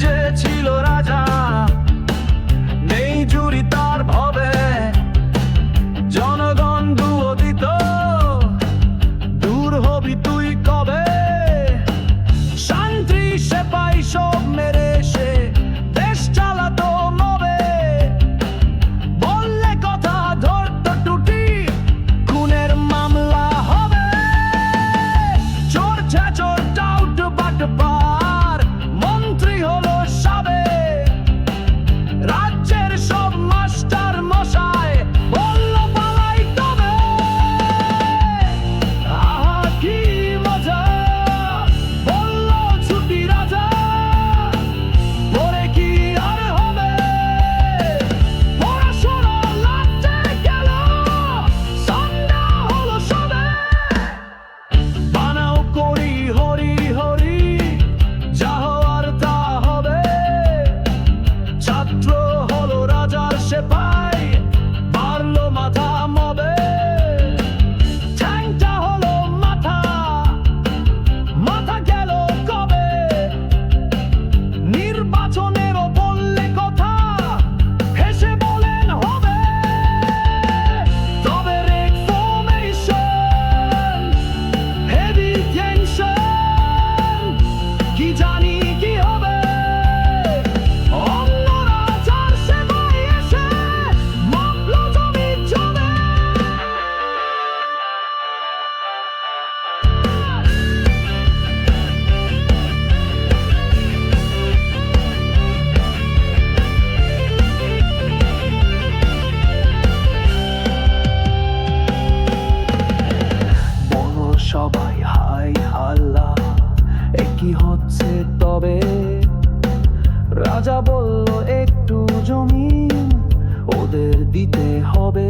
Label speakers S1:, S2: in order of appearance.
S1: যে ছিল রাজা। Trzeba রাজা বলল একটু জমি ওদের দিতে হবে।